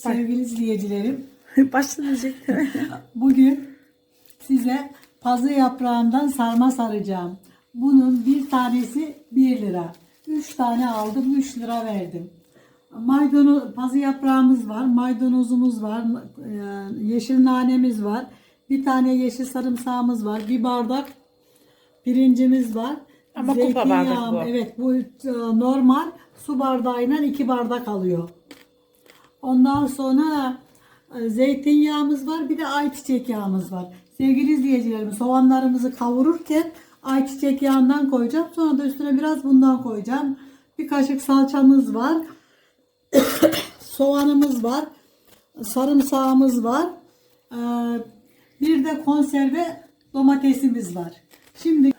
Sevgili izleyicilerim, Başlanacak bugün size pazı yaprağından sarma saracağım. Bunun bir tanesi 1 lira. 3 tane aldım, 3 lira verdim. Maydanoz, pazı yaprağımız var, maydanozumuz var, e, yeşil nanemiz var, bir tane yeşil sarımsağımız var, bir bardak pirincimiz var. Ama kupa bardak bu. Evet, bu e, normal su bardağıyla 2 bardak alıyor. Ondan sonra e, zeytinyağımız var. Bir de ayçiçek yağımız var. Sevgili izleyicilerim soğanlarımızı kavururken ayçiçek yağından koyacağım. Sonra da üstüne biraz bundan koyacağım. Bir kaşık salçamız var. Soğanımız var. Sarımsağımız var. Ee, Bir de konserve domatesimiz var. Şimdi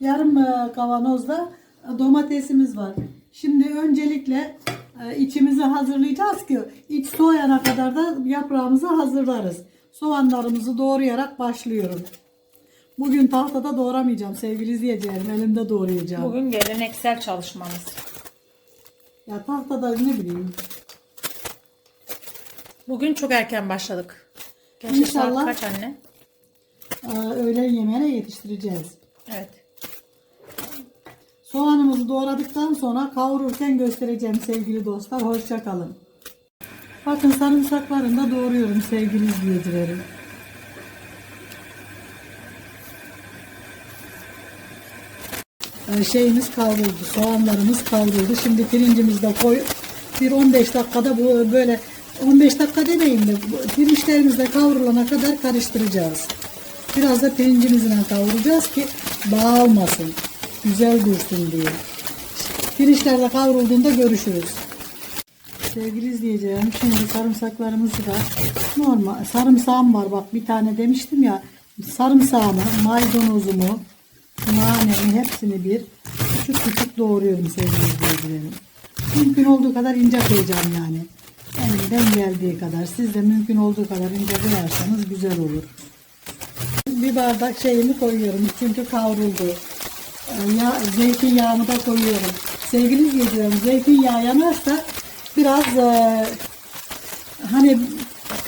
yarım e, kavanozda e, domatesimiz var. Şimdi öncelikle e, içimizi hazırlayacağız ki iç soğuyana kadar da yaprağımızı hazırlarız. Soğanlarımızı doğrayarak başlıyorum. Bugün tahtada doğramayacağım sevgili izleyicilerim. Elimde doğrayacağım. Bugün geleneksel çalışmamız. Ya tahtada ne bileyim. Bugün çok erken başladık. Gerçi İnşallah. saat kaç anne? e, öğlen yemeğine yetiştireceğiz. Evet. Doğradıktan sonra kavururken göstereceğim sevgili dostlar. Hoşça kalın. Bakın sarımsaklarını da doğruyorum sevgili izleyicilerim. Ee, şeyimiz kavruldu. Soğanlarımız kavruldu. Şimdi pirincimizi de koyup bir 15 dakikada bu böyle 15 dakika demeyeyim de pirinçlerimiz de kavrulana kadar karıştıracağız. Biraz da pirincimizle kavuracağız ki dağılmasın. Güzel dursun diye. Pirinçler de kavrulduğunda görüşürüz. Sevgili izleyicilerim şimdi sarımsaklarımızı da normal sarımsağım var bak bir tane demiştim ya sarımsağımı maydanozumu nanemi hepsini bir küçük küçük doğruyorum sevgili izleyicilerim. Mümkün olduğu kadar ince koyacağım yani. Elimden geldiği kadar siz de mümkün olduğu kadar ince koyarsanız güzel olur. Bir bardak şeyimi koyuyorum çünkü kavruldu. Ya, zeytinyağımı da koyuyorum. Sevgili izleyicilerim zeytinyağı yanarsa biraz e, hani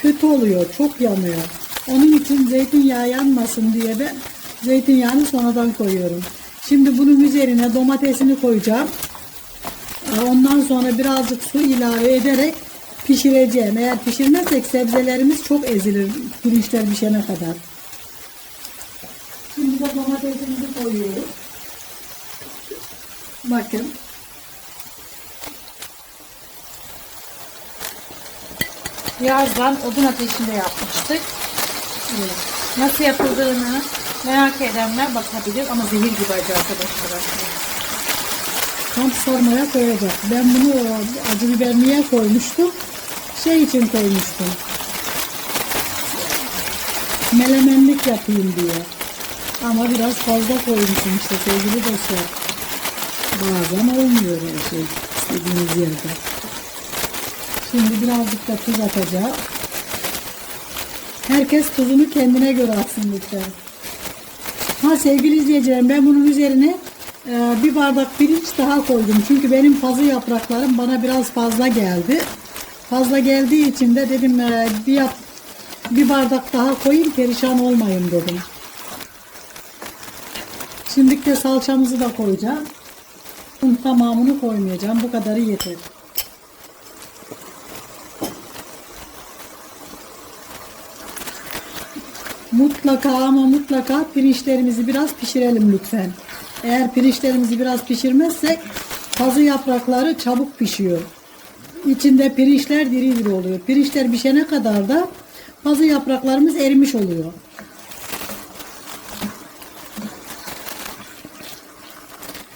kötü oluyor, çok yanıyor. Onun için zeytinyağı yanmasın diye ben zeytinyağını sonradan koyuyorum. Şimdi bunun üzerine domatesini koyacağım. E, Ondan sonra birazcık su ilave ederek pişireceğim. Eğer pişirmezsek sebzelerimiz çok ezilir pirinçler pişene kadar. Şimdi de domatesimizi koyuyoruz. Bakın. Yazdan odun ateşinde yapmıştık. Nasıl yapıldığını merak edenler bakabilir ama zehir gibi acı arkadaşlar. Kamp sarmaya koyacak. Ben bunu o acı biber niye koymuştum? Şey için koymuştum. Melemenlik yapayım diye. Ama biraz fazla koymuşum işte sevgili dostlar. Bazen olmuyor her şey istediğiniz yerde. Şimdi birazcık da tuz atacağım. Herkes tuzunu kendine göre atsın lütfen. Ha sevgili izleyicilerim ben bunun üzerine e, bir bardak pirinç daha koydum. Çünkü benim pazı yapraklarım bana biraz fazla geldi. Fazla geldiği için de dedim e, bir, yap, bir bardak daha koyayım perişan olmayayım dedim. Şimdi de salçamızı da koyacağım. Bunun tamamını koymayacağım. Bu kadarı yeter. Mutlaka ama mutlaka pirinçlerimizi biraz pişirelim lütfen. Eğer pirinçlerimizi biraz pişirmezsek pazı yaprakları çabuk pişiyor. İçinde pirinçler diri diri oluyor. Pirinçler pişene kadar da pazı yapraklarımız erimiş oluyor.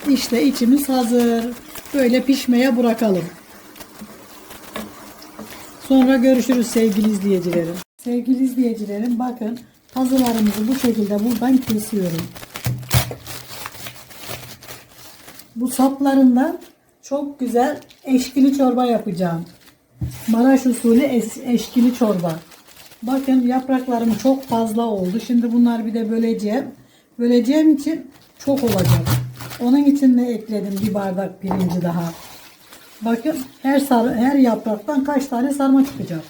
İşte içimiz hazır. Böyle pişmeye bırakalım. Sonra görüşürüz sevgili izleyicilerim. Sevgili izleyicilerim bakın pazılarımızı bu şekilde buradan kesiyorum. Bu saplarından çok güzel eşkili çorba yapacağım. Maraş usulü es- eşkili çorba. Bakın yapraklarım çok fazla oldu. Şimdi bunlar bir de böleceğim. Böleceğim için çok olacak. Onun için de ekledim bir bardak pirinci daha. Bakın her sarı, her yapraktan kaç tane sarma çıkacak.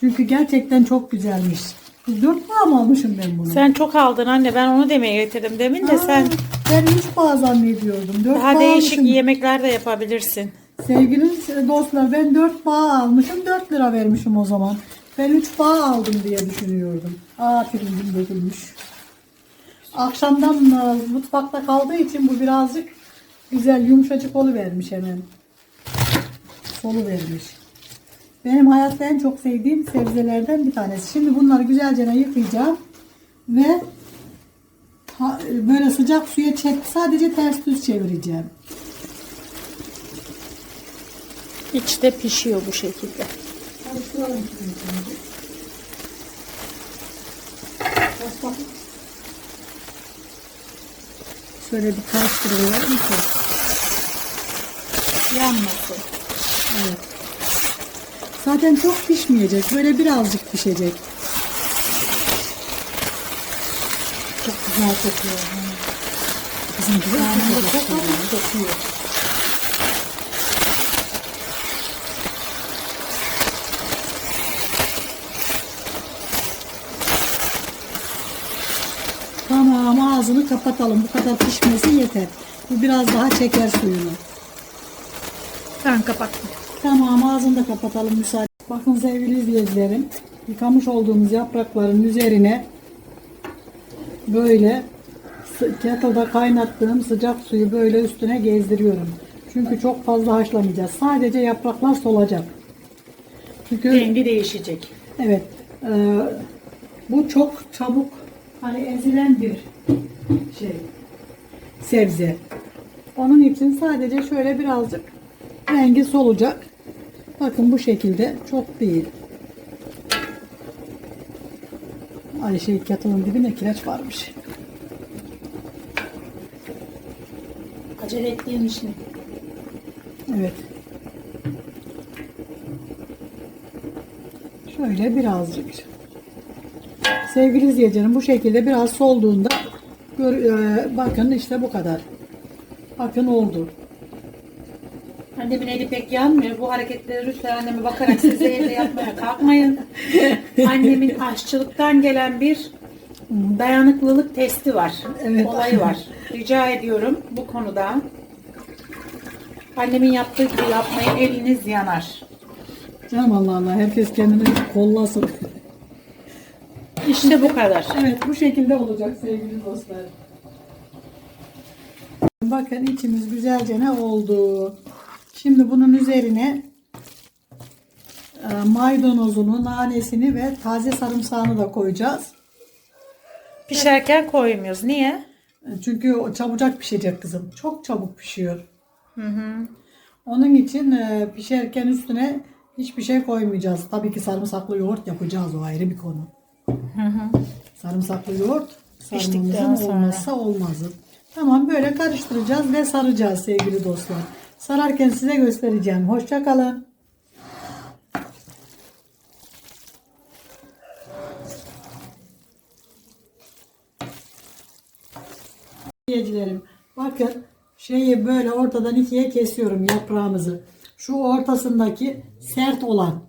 Çünkü gerçekten çok güzelmiş. Dört mı almışım ben bunu? Sen çok aldın anne. Ben onu demeye getirdim demin de Aa, sen Ben üç bağ zannediyordum. Dört daha bağ değişik almışım. yemekler de yapabilirsin. Sevgili dostlar ben 4 bağ almışım 4 lira vermişim o zaman. Ben 3 bağ aldım diye düşünüyordum. Aa pirincim dökülmüş. Akşamdan e, mutfakta kaldığı için bu birazcık güzel yumuşacık vermiş hemen. Solu vermiş. Benim hayatta en çok sevdiğim sebzelerden bir tanesi. Şimdi bunları güzelce yıkayacağım ve böyle sıcak suya çek sadece ters düz çevireceğim. İçte pişiyor bu şekilde. Karıştıralım şimdi. Şöyle bir karıştırıyorum ki. Yanmasın. Evet. Zaten çok pişmeyecek. Böyle birazcık pişecek. Çok güzel kokuyor. Bizim. Çok kokuyor. Tamam ağzını kapatalım. Bu kadar pişmesi yeter. Bu biraz daha çeker suyunu. Ben kapattım. Tamam ağzını da kapatalım müsaade. Bakın sevgili izleyicilerim. Yıkamış olduğumuz yaprakların üzerine böyle kettle'da kaynattığım sıcak suyu böyle üstüne gezdiriyorum. Çünkü çok fazla haşlamayacağız. Sadece yapraklar solacak. Çünkü Rengi değişecek. Evet. e, bu çok çabuk hani ezilen bir şey. Sebze. Onun için sadece şöyle birazcık rengi solacak. Bakın bu şekilde çok değil. Ay şey kettle'ın dibinde kireç varmış. Acele ettiğim için. Evet. Şöyle birazcık. Sevgili izleyicilerim bu şekilde biraz solduğunda gör, e, bakın işte bu kadar. Bakın oldu. Annemin eli pek yanmıyor. Bu hareketleri lütfen anneme bakarak siz de evde yapmaya kalkmayın. Annemin aşçılıktan gelen bir dayanıklılık testi var. Evet. Olayı var. Rica ediyorum bu konuda. Annemin yaptığı gibi yapmayın. Eliniz yanar. Canım Allah Allah herkes kendini kollasın. İşte bu kadar. Evet bu şekilde olacak sevgili dostlar. Bakın içimiz güzelce ne oldu. Şimdi bunun üzerine e, maydanozunu, nanesini ve taze sarımsağını da koyacağız. Pişerken koymuyoruz. Niye? Çünkü o çabucak pişecek kızım. Çok çabuk pişiyor. Onun için e, pişerken üstüne hiçbir şey koymayacağız. Tabii ki sarımsaklı yoğurt yapacağız o ayrı bir konu. Sarımsaklı yoğurt sarmamızın olmazsa olmazı. Tamam böyle karıştıracağız ve saracağız sevgili dostlar. Sararken size göstereceğim. Hoşça kalın. Izleyicilerim bakın şeyi böyle ortadan ikiye kesiyorum yaprağımızı. Şu ortasındaki sert olan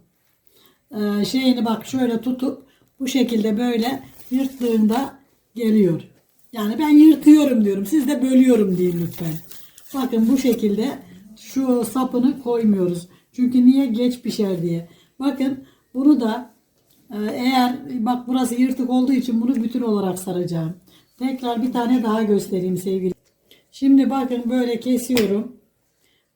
e, şeyini bak şöyle tutup bu şekilde böyle yırttığında geliyor. Yani ben yırtıyorum diyorum. Siz de bölüyorum deyin lütfen. Bakın bu şekilde şu sapını koymuyoruz. Çünkü niye geç pişer diye. Bakın bunu da e, eğer bak burası yırtık olduğu için bunu bütün olarak saracağım. Tekrar bir tane daha göstereyim sevgili. Şimdi bakın böyle kesiyorum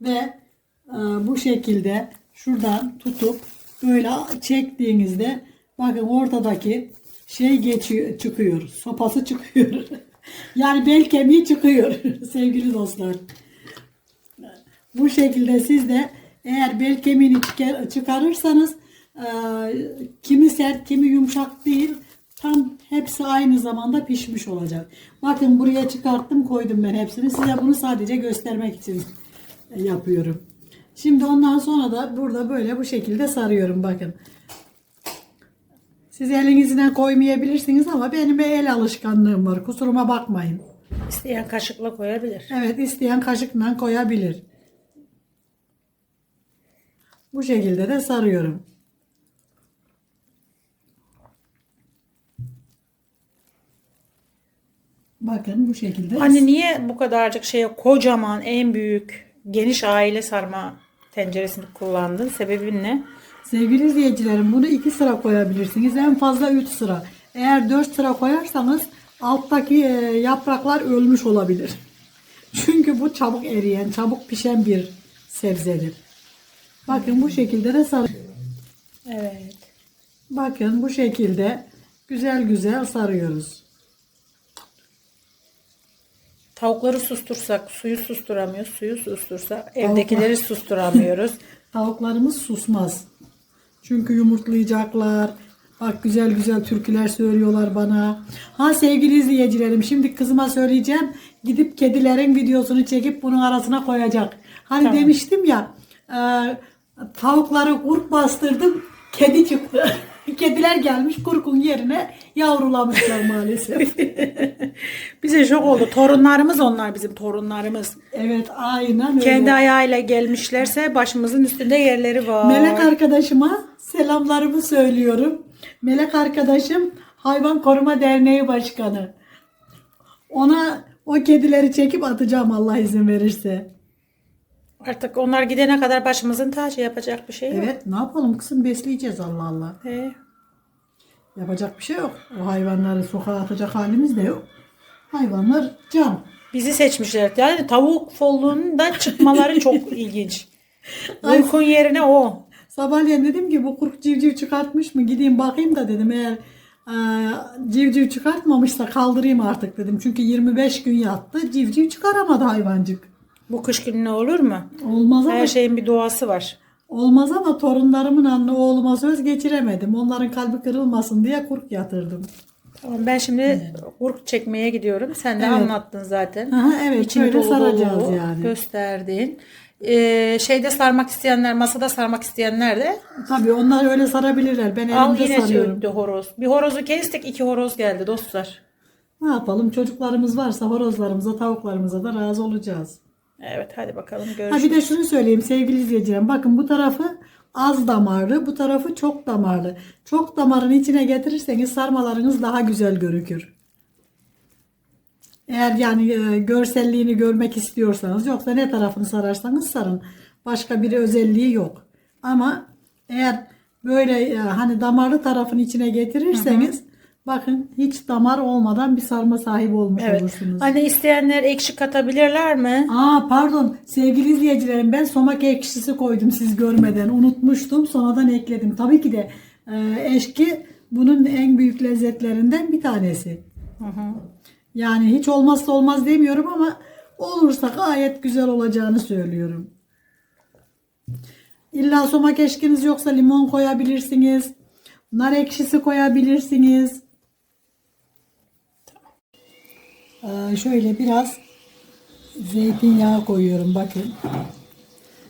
ve e, bu şekilde şuradan tutup böyle çektiğinizde bakın ortadaki şey geçiyor çıkıyor. Sopası çıkıyor. yani bel kemiği çıkıyor sevgili dostlar. Bu şekilde siz de eğer bel kemiğini çıkar- çıkarırsanız e, kimi sert kimi yumuşak değil tam hepsi aynı zamanda pişmiş olacak. Bakın buraya çıkarttım koydum ben hepsini. Size bunu sadece göstermek için yapıyorum. Şimdi ondan sonra da burada böyle bu şekilde sarıyorum bakın. Siz elinizden koymayabilirsiniz ama benim el alışkanlığım var. Kusuruma bakmayın. İsteyen kaşıkla koyabilir. Evet isteyen kaşıkla koyabilir. Bu şekilde de sarıyorum. Bakın bu şekilde. Anne niye bu kadarcık şeye kocaman en büyük geniş aile sarma tenceresini kullandın? Sebebin ne? Sevgili izleyicilerim bunu iki sıra koyabilirsiniz. En fazla üç sıra. Eğer dört sıra koyarsanız alttaki e, yapraklar ölmüş olabilir. Çünkü bu çabuk eriyen, çabuk pişen bir sebzedir. Bakın bu şekilde de sarı. Evet. Bakın bu şekilde güzel güzel sarıyoruz. Tavukları sustursak suyu susturamıyoruz. Suyu sustursak evdekileri susturamıyoruz. Tavuklarımız susmaz. Çünkü yumurtlayacaklar. Bak güzel güzel türküler söylüyorlar bana. Ha sevgili izleyicilerim şimdi kızıma söyleyeceğim. Gidip kedilerin videosunu çekip bunun arasına koyacak. Hani Tamam. demiştim ya tavukları kurk bastırdım kedi çıktı. Kediler gelmiş kurkun yerine yavrulamışlar maalesef. Bize şok oldu. Torunlarımız onlar bizim torunlarımız. evet aynen öyle. Kendi ayağıyla gelmişlerse başımızın üstünde yerleri var. Melek arkadaşıma selamlarımı söylüyorum. Melek arkadaşım Hayvan Koruma Derneği Başkanı. Ona o kedileri çekip atacağım Allah izin verirse. Artık onlar gidene kadar başımızın tacı yapacak bir şey yok. Evet ne yapalım kızım besleyeceğiz Allah Allah. He. Yapacak bir şey yok. O hayvanları sokağa atacak halimiz de yok. Hayvanlar can. Bizi seçmişler. Yani tavuk folluğundan çıkmaları çok ilginç. Uykun yerine o. Sabahleyin dedim ki bu kurk civciv çıkartmış mı gideyim bakayım da dedim eğer e, civciv çıkartmamışsa kaldırayım artık dedim. Çünkü 25 gün yattı civciv çıkaramadı hayvancık. Bu kış gününe olur mu? Olmaz ama Her şeyin bir doğası var. Olmaz ama torunlarımın anne oğluma söz geçiremedim. Onların kalbi kırılmasın diye kurk yatırdım. Tamam ben şimdi kurk çekmeye gidiyorum. Sen de Evet. anlattın zaten. Aha, evet şöyle dolu saracağız yani. Gösterdin. Ee, şeyde sarmak isteyenler, masada sarmak isteyenler de Tabii onlar öyle sarabilirler. Ben al elimde yine sarıyorum. öttü horoz. Bir horozu kestik, iki horoz geldi dostlar. Ne yapalım çocuklarımız varsa horozlarımıza tavuklarımıza da razı olacağız. Evet hadi bakalım Ha görüşürüz. bir de şunu söyleyeyim sevgili izleyicilerim. Bakın bu tarafı az damarlı, bu tarafı çok damarlı. Çok damarın içine getirirseniz sarmalarınız daha güzel görükür. Eğer yani e, görselliğini görmek istiyorsanız yoksa ne tarafını sararsanız sarın. Başka bir özelliği yok. Ama eğer böyle e, hani damarlı tarafın içine getirirseniz bakın hiç damar olmadan bir sarma sahibi olmuş Evet. olursunuz. Hani isteyenler ekşi katabilirler mi? Aa pardon sevgili izleyicilerim ben somak ekşisi koydum siz görmeden unutmuştum sonradan ekledim. Tabii ki de e, eşki bunun en büyük lezzetlerinden bir tanesi. Yani hiç olmazsa olmaz demiyorum ama olursa gayet güzel olacağını söylüyorum. İlla somak eşkiniz yoksa limon koyabilirsiniz. Nar ekşisi koyabilirsiniz. Ee, şöyle biraz zeytinyağı koyuyorum bakın.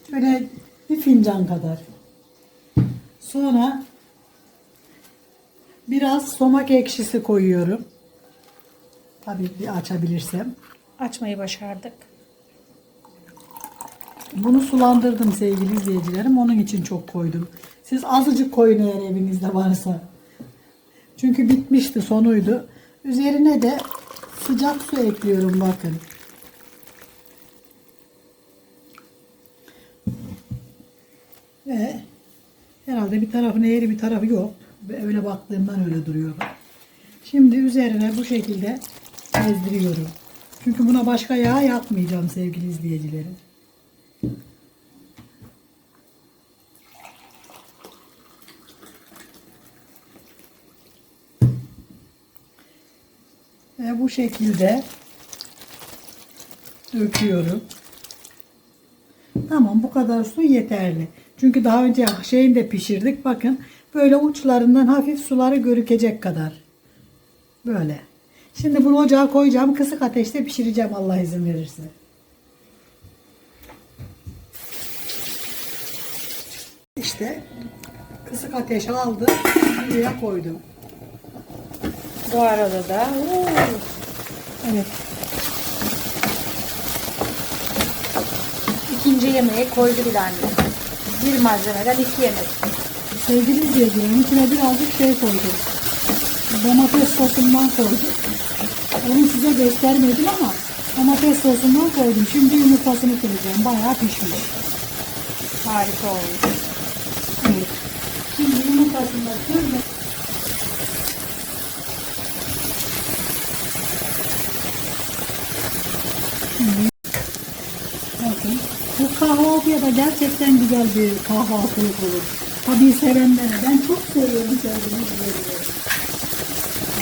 Şöyle bir fincan kadar. Sonra biraz somak ekşisi koyuyorum. Tabii bir açabilirsem. Açmayı başardık. Bunu sulandırdım sevgili izleyicilerim. Onun için çok koydum. Siz azıcık koyun eğer evinizde varsa. Çünkü bitmişti sonuydu. Üzerine de sıcak su ekliyorum bakın. Ve herhalde bir tarafın eğri bir tarafı yok. Öyle baktığımdan öyle duruyor. Şimdi üzerine bu şekilde gezdiriyorum. Çünkü buna başka yağ yakmayacağım sevgili izleyicilerim. Bu şekilde döküyorum. Tamam bu kadar su yeterli. Çünkü daha önce şeyini de pişirdik. Bakın böyle uçlarından hafif suları görükecek kadar. Böyle. Şimdi bunu ocağa koyacağım. Kısık ateşte pişireceğim Allah izin verirse. İşte kısık ateşe aldım. Buraya koydum. Bu arada da Oo, Evet. ikinci yemeği koydu bile anne. Bir malzemeden iki yemek. Sevgili izleyicilerim içine birazcık şey koydum. Domates sosundan koydum. Onu size göstermedim ama domates sosundan koydum. Şimdi yumurtasını kıracağım. Bayağı pişmiş. Harika olmuş. Evet. Şimdi yumurtasını kırdım. Şimdi Bakın. Bu kahvaltıya da gerçekten güzel bir kahvaltılık olur. Tabii sevenlere. Ben çok seviyorum izleyicilerim.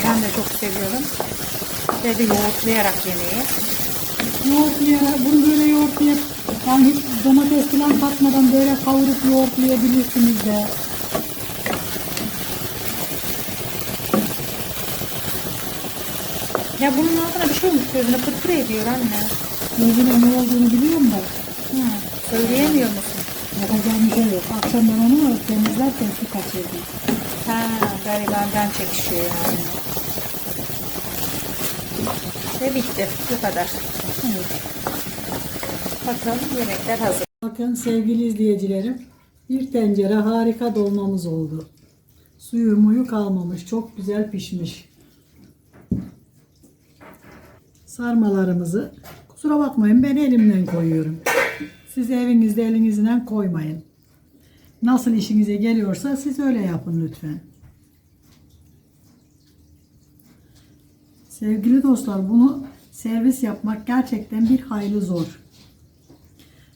Ben de çok seviyorum. Ve de yoğurtlayarak yemeği. Yoğurtlayarak, bunu böyle yoğurtlayıp yani hiç domates falan katmadan böyle kavurup yoğurtlayabilirsiniz de. Ya bunun altına bir şey olmuş gözüne pırpır ediyor anne. Gözüne ne olduğunu biliyorum da. Hı. Söyleyemiyor musun? Yapacağım bir şey yok. Akşam ben onu temizlerken su kaçırdım. Ha, garibandan çekişiyor yani. Ve bitti. Bu kadar. Evet. Bakalım yemekler hazır. Bakın sevgili izleyicilerim. Bir tencere harika dolmamız oldu. Suyu muyu kalmamış. Çok güzel pişmiş. Sarmalarımızı kusura bakmayın ben elimden koyuyorum. Siz evinizde elinizden koymayın. Nasıl işinize geliyorsa siz öyle yapın lütfen. Sevgili dostlar bunu servis yapmak gerçekten bir hayli zor.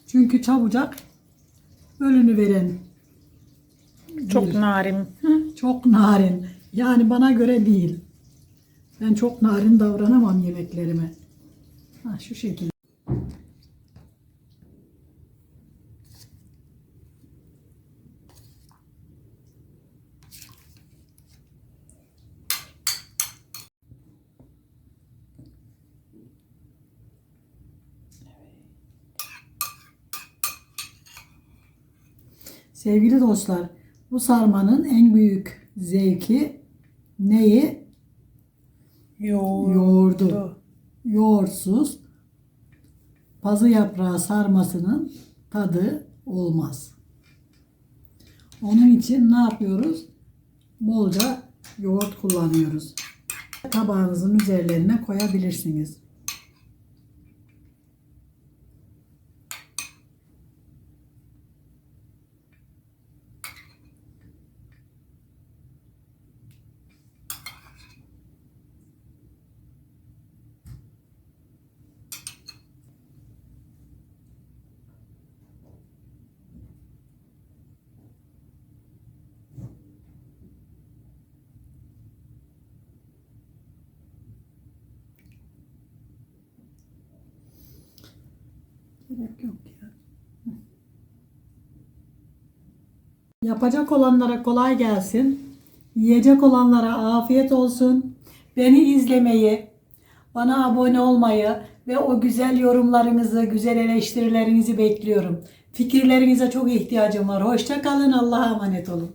Çünkü çabucak ölünü veren Çok bir- narin. çok narin. Yani bana göre değil. Ben çok narin davranamam yemeklerime. Ha, şu şekilde. Sevgili dostlar, bu sarmanın en büyük zevki neyi? Yoğurdu. Yoğurtsuz pazı yaprağı sarmasının tadı olmaz. Onun için ne yapıyoruz? Bolca yoğurt kullanıyoruz. Tabağınızın üzerlerine koyabilirsiniz. Gerek yok ya. Yapacak olanlara kolay gelsin. Yiyecek olanlara afiyet olsun. Beni izlemeyi, bana abone olmayı ve o güzel yorumlarınızı, güzel eleştirilerinizi bekliyorum. Fikirlerinize çok ihtiyacım var. Hoşça kalın. Allah'a emanet olun.